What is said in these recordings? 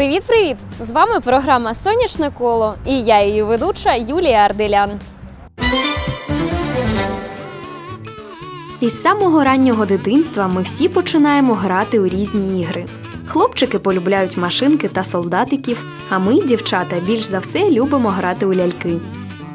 Привіт-привіт! З вами програма Сонячне коло і я її ведуча Юлія Арделян. Із самого раннього дитинства ми всі починаємо грати у різні ігри. Хлопчики полюбляють машинки та солдатиків, а ми, дівчата, більш за все любимо грати у ляльки.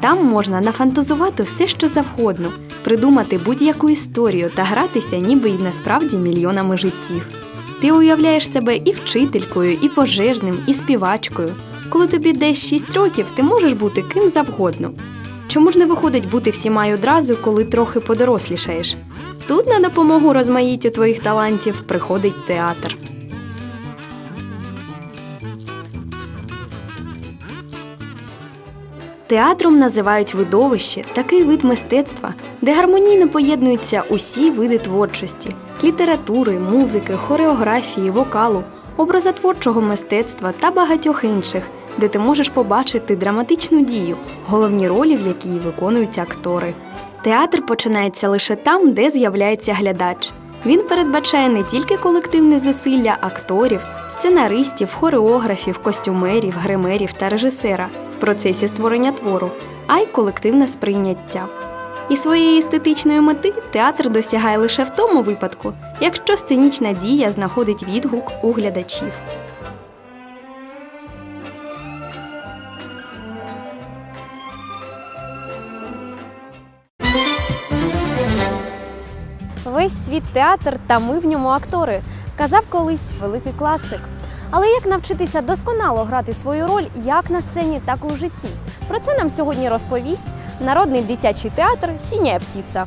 Там можна нафантазувати все, що завгодно, придумати будь-яку історію та гратися, ніби й насправді мільйонами життів. Ти уявляєш себе і вчителькою, і пожежним, і співачкою. Коли тобі десь 6 років, ти можеш бути ким завгодно. Чому ж не виходить бути всіма й одразу, коли трохи подорослішаєш? Тут на допомогу розмаїттю твоїх талантів приходить театр. Театром називають видовище такий вид мистецтва, де гармонійно поєднуються усі види творчості літератури, музики, хореографії, вокалу, образотворчого мистецтва та багатьох інших, де ти можеш побачити драматичну дію, головні ролі, в якій виконують актори. Театр починається лише там, де з'являється глядач. Він передбачає не тільки колективне зусилля акторів, сценаристів, хореографів, костюмерів, гримерів та режисера в процесі створення твору, а й колективне сприйняття. І своєї естетичної мети театр досягає лише в тому випадку, якщо сценічна дія знаходить відгук у глядачів. Весь світ театр та ми в ньому актори, казав колись великий класик. Але як навчитися досконало грати свою роль як на сцені, так і у житті? Про це нам сьогодні розповість народний дитячий театр Сіня птіця.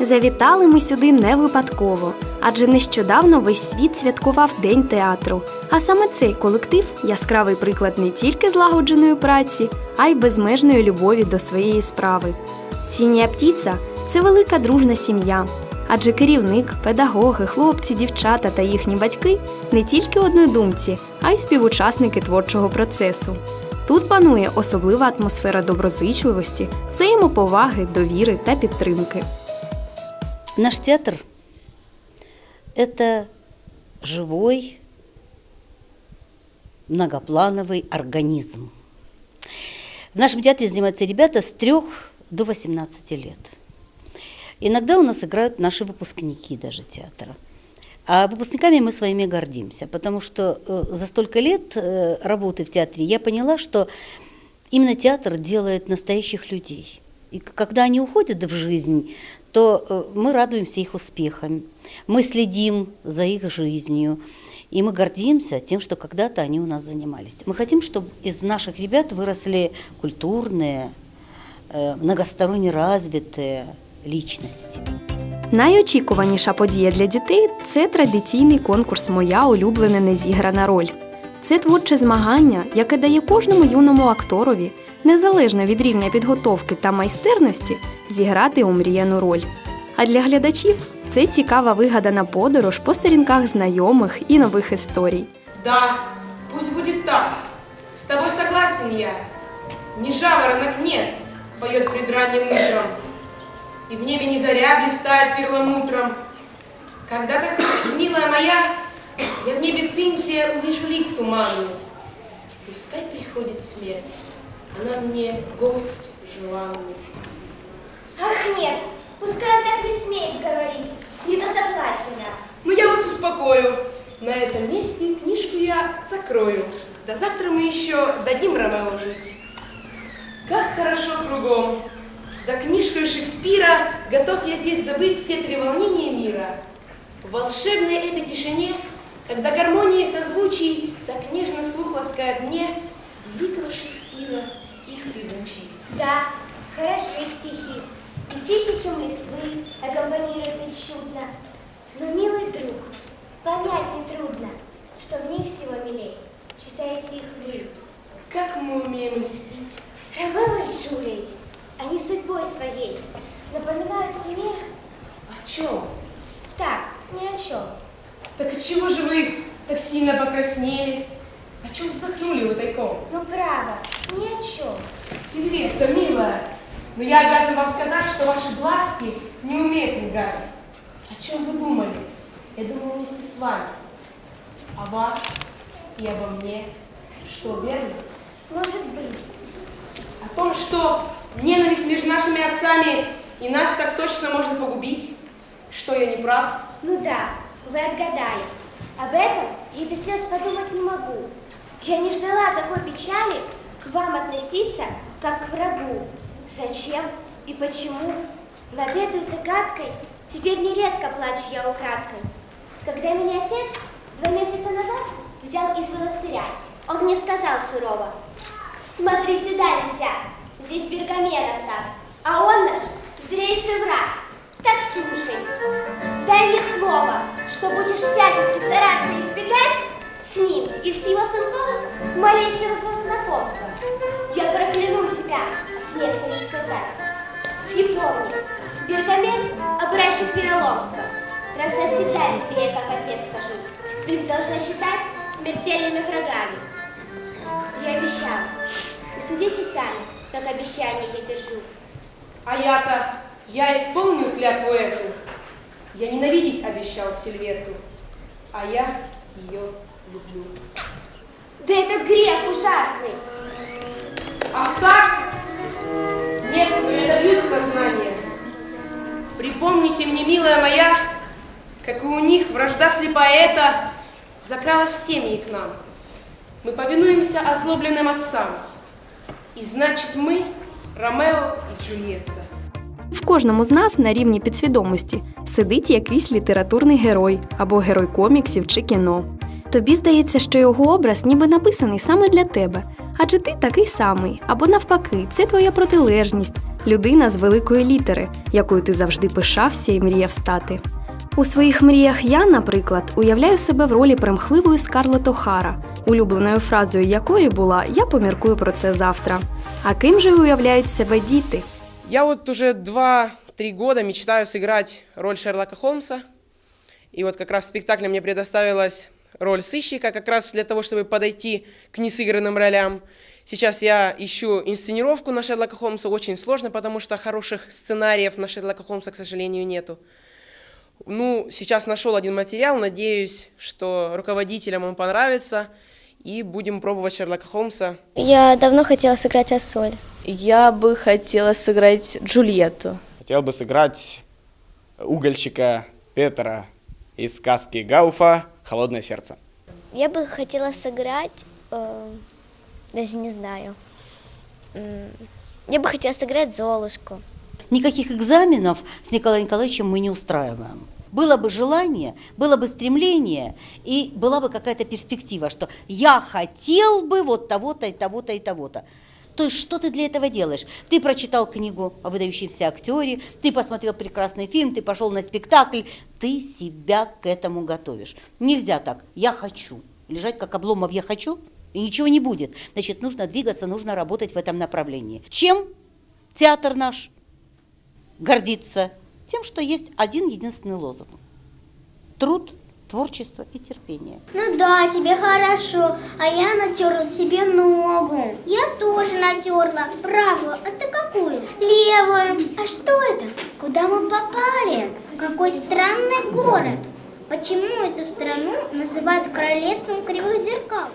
Завітали ми сюди не випадково, адже нещодавно весь світ святкував День театру. А саме цей колектив яскравий приклад не тільки злагодженої праці, а й безмежної любові до своєї справи. Сіня птіця це велика дружна сім'я. Адже керівник, педагоги, хлопці, дівчата та їхні батьки не тільки однодумці, а й співучасники творчого процесу. Тут панує особлива атмосфера доброзичливості, взаємоповаги, довіри та підтримки. Наш театр – это живой, многоплановый организм. В нашем театре занимаются ребята с 3 до 18 лет. Иногда у нас играют наши выпускники даже театра. А выпускниками мы своими гордимся, потому что э, за столько лет э, работы в театре я поняла, что именно театр делает настоящих людей. И когда они уходят в жизнь, то э, мы радуемся их успехам, мы следим за их жизнью, и мы гордимся тем, что когда-то они у нас занимались. Мы хотим, чтобы из наших ребят выросли культурные, многосторонне развитые личности. Найочікуваніша подія для дітей це традиційний конкурс Моя улюблена незіграна роль. Це творче змагання, яке дає кожному юному акторові, незалежно від рівня підготовки та майстерності, зіграти омріяну роль. А для глядачів це цікава вигадана подорож по сторінках знайомих і нових історій. Да, пусть будет так. С тобой согласен я. Ни жаворонок нет, поет пред ранним утром. И в небе не заря блистает перламутром. Когда-то, милая моя, я в небе Цинтия увижу лик туманный. Пускай приходит смерть, она мне гость желанный. Ах, нет, пускай он так не смеет говорить, не то заплачу я. Ну, я вас успокою. На этом месте книжку я закрою. До завтра мы еще дадим Ромео жить. Как хорошо кругом. За книжкой Шекспира готов я здесь забыть все треволнения мира. В волшебной этой тишине, когда гармония созвучий так нежно слух ласкает мне, великого Шекспира стих певучий. Да, хороши стихи, и тихий шум листвы аккомпанирует их чудно. Но, милый друг, понять нетрудно, что в них всего милей. Читаете их вы. Как мы умеем льстить. Ромео с Джулией, они судьбой своей напоминают мне О чем? так, ни о чем. Так отчего же вы так сильно покраснели? О чем вздохнули вы тайком? Но право, ни о чем. Сильветта, милая, но я обязан вам сказать, что ваши глазки не умеют лгать. О чем вы думали? Я думал вместе с вами. А вас? и обо мне. Что, верно? Может быть. О том, что ненависть между нашими отцами и нас так точно можно погубить? Что, я не прав? Ну да, вы отгадали. Об этом я без слез подумать не могу. Я не ждала такой печали к вам относиться, как к врагу. Зачем и почему? Над этой загадкой теперь нередко плачу я украдкой. Когда меня отец два месяца назад взял из монастыря, он мне сказал сурово, «Смотри сюда, дитя, здесь бергамена сад, а он наш злейший враг. Так слушай, дай мне слово, что будешь всячески стараться избегать с ним и с его сынком малейшего знакомства. Я прокляну тебя, осмелься лишь солгать. И помни, Бергамен – образчик вероломства. Раз навсегда тебе я как отец скажу, ты их должна считать смертельными врагами. Я обещала. И судите сами, как обещание я держу. А я-то, я исполнил клятву эту. Я ненавидеть обещал Сильвету, а я ее люблю. Да это грех ужасный. Ах так? Нет, но я добьюсь сознания. Припомните мне, милая моя, как и у них вражда слепая эта закралась в семьи к нам. Мы повинуемся озлобленным отцам. І значить ми Ромео і Джульєтта. В кожному з нас на рівні підсвідомості сидить якийсь літературний герой або герой коміксів чи кіно. Тобі здається, що його образ ніби написаний саме для тебе, адже ти такий самий, або навпаки, це твоя протилежність, людина з великої літери, якою ти завжди пишався і мріяв стати. У своїх мріях я, наприклад, уявляю себе в ролі примхливої Скарлетт О'Хара, улюбленою фразою якої була Я поміркую про це завтра. А ким же уявляють себе діти? Я вот уже 2-3 года мечтаю сыграть роль Шерлока Холмса. И вот как раз в спектакле мне предоставилась роль сыщика, как раз для того, чтобы подойти к несыгранным ролям. Сейчас я ищу инсценировку на Шерлока Холмса. Очень сложно, потому что хороших сценариев на Шерлока Холмса, к сожалению, нету. Ну, сейчас нашел один материал, надеюсь, что руководителям он понравится, и будем пробовать Шерлока Холмса Я давно хотела сыграть Ассоль. Я бы хотела сыграть Джульетту. Хотел бы сыграть угольщика Петра из сказки Гауфа «Холодное сердце». Я бы хотела сыграть, э, даже не знаю. Я бы хотела сыграть Золушку. Никаких экзаменов с Николаем Николаевичем мы не устраиваем. Было бы желание, было бы стремление и была бы какая-то перспектива, что я хотел бы вот того-то и того-то и того-то. То есть что ты для этого делаешь? Ты прочитал книгу о выдающемся актере, ты посмотрел прекрасный фильм, ты пошел на спектакль, ты себя к этому готовишь. Нельзя так, я хочу. Лежать как обломов я хочу, и ничего не будет. Значит, нужно двигаться, нужно работать в этом направлении. Чем театр наш гордится? Тем, что есть один единственный лозунг. Труд, творчество и терпение. Ну да, тебе хорошо, а я натерла себе ногу. Я тоже натерла. Правую, а ты какую? Левую. А что это? Куда мы попали? Какой странный город. Почему эту страну называют королевством кривых зеркал?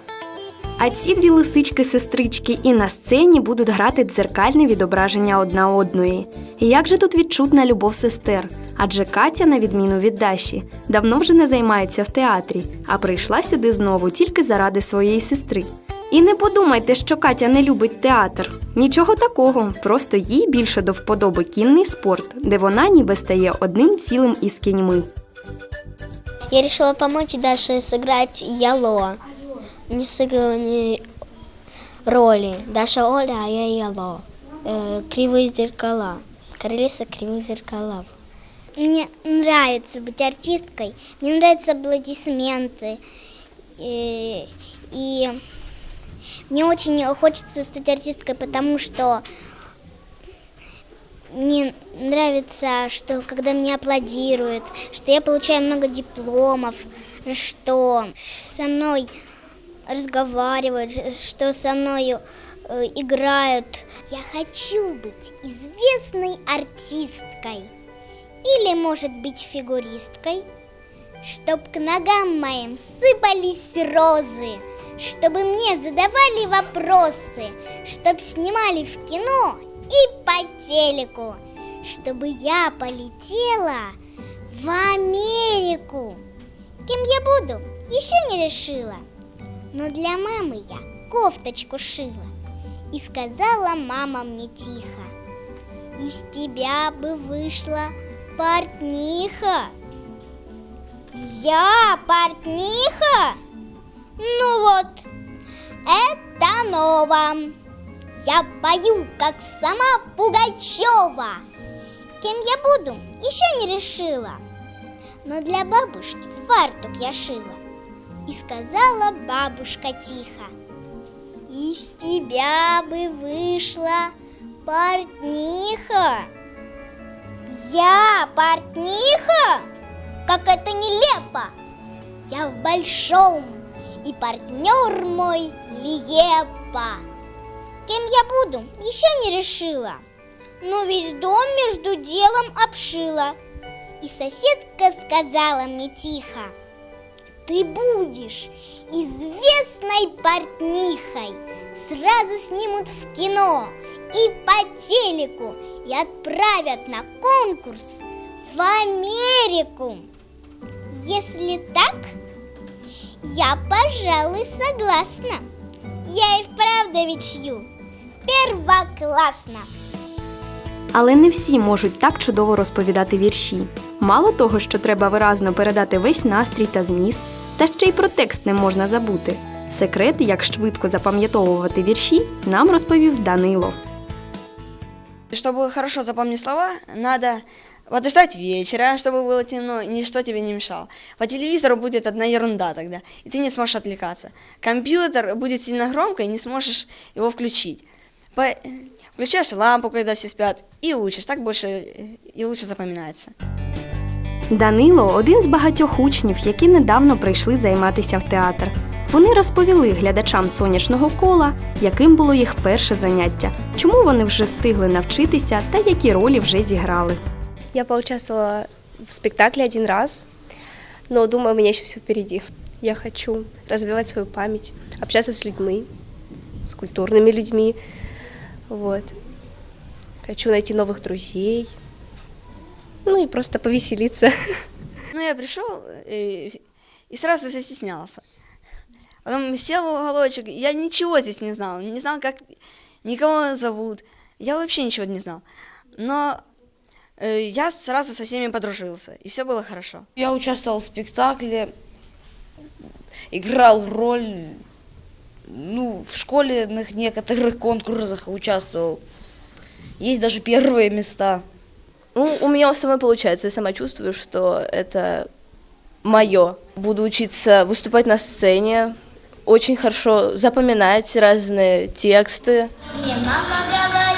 А ці дві лисички-сестрички і на сцені будуть грати дзеркальне відображення одна одної. Як же тут відчутна любов сестер? Адже Катя, на відміну від Даші, давно вже не займається в театрі, а прийшла сюди знову тільки заради своєї сестри. І не подумайте, що Катя не любить театр. Нічого такого, просто їй більше до вподоби кінний спорт, де вона ніби стає одним цілим із кіньми. Я решила помочь Даше сыграть Яло. Не сыгрывание роли. Даша Оля, а я Яло. Э, кривые зеркала. Королеса кривых зеркалов. Мне нравится быть артисткой, мне нравятся аплодисменты. И, и мне очень хочется стать артисткой, потому что мне нравится, что когда меня аплодируют, что я получаю много дипломов, что со мной разговаривают, что со мной э, играют. Я хочу быть известной артисткой или, может быть, фигуристкой, чтоб к ногам моим сыпались розы, чтобы мне задавали вопросы, чтоб снимали в кино и по телеку, чтобы я полетела в Америку. Кем я буду, еще не решила. Но для мамы я кофточку шила. И сказала мама мне тихо, из тебя бы вышла портниха. Я портниха? Ну вот, это ново. Я пою, как сама Пугачева. Кем я буду, еще не решила. Но для бабушки фартук я шила. И сказала бабушка тихо, Из тебя бы вышла портниха. Я портниха? Как это нелепо! Я в большом, и партнер мой Лиепа. Кем я буду, еще не решила. Но весь дом между делом обшила. И соседка сказала мне тихо, Ты будешь известной портнихой, Сразу снимут в кино и по телеку И отправят на конкурс в Америку. Если так, я, пожалуй, согласна. Я и вправду вичью первоклассно. Але не всі можуть так чудово розповідати вірші. Мало того, що треба виразно передати весь настрій та зміст, та ще й про текст не можна забути. Секрет, як швидко запам'ятовувати вірші, нам розповів Данило. Чтобы хорошо запомнить слова, надо подождать вечера, чтобы было темно, и ничто тебе не мешало. По телевизору будет одна ерунда тогда, и ты не сможешь отвлекаться. Компьютер будет сильно громко, и не сможешь его включить. По- Включаешь лампу, когда все спят, и учишь. Так больше э, и лучше запоминается. Данило один з багатьох учнів, які недавно прийшли займатися в театр. Вони розповіли глядачам сонячного кола, яким було їх перше заняття, чому вони вже встигли навчитися та які ролі вже зіграли. Я поучаствовала в спектакле один раз, но думаю, у меня еще все впереди. Я хочу развивать свою память, общаться с людьми, с культурными людьми. Вот. Хочу найти новых друзей. Ну и просто повеселиться. Ну, я пришел и, и сразу застеснялся. Потом сел в уголочек, я ничего здесь не знал, не знал, как никого зовут. Я вообще ничего не знал. Но э, я сразу со всеми подружился, и все было хорошо. Я участвовал в спектакле, играл роль, ну, в школьных некоторых конкурсах участвовал. Есть даже первые места. Ну, у меня у самой получается, я сама чувствую, что это мое. Буду учиться выступать на сцене, очень хорошо запоминать разные тексты. Мне мама говорит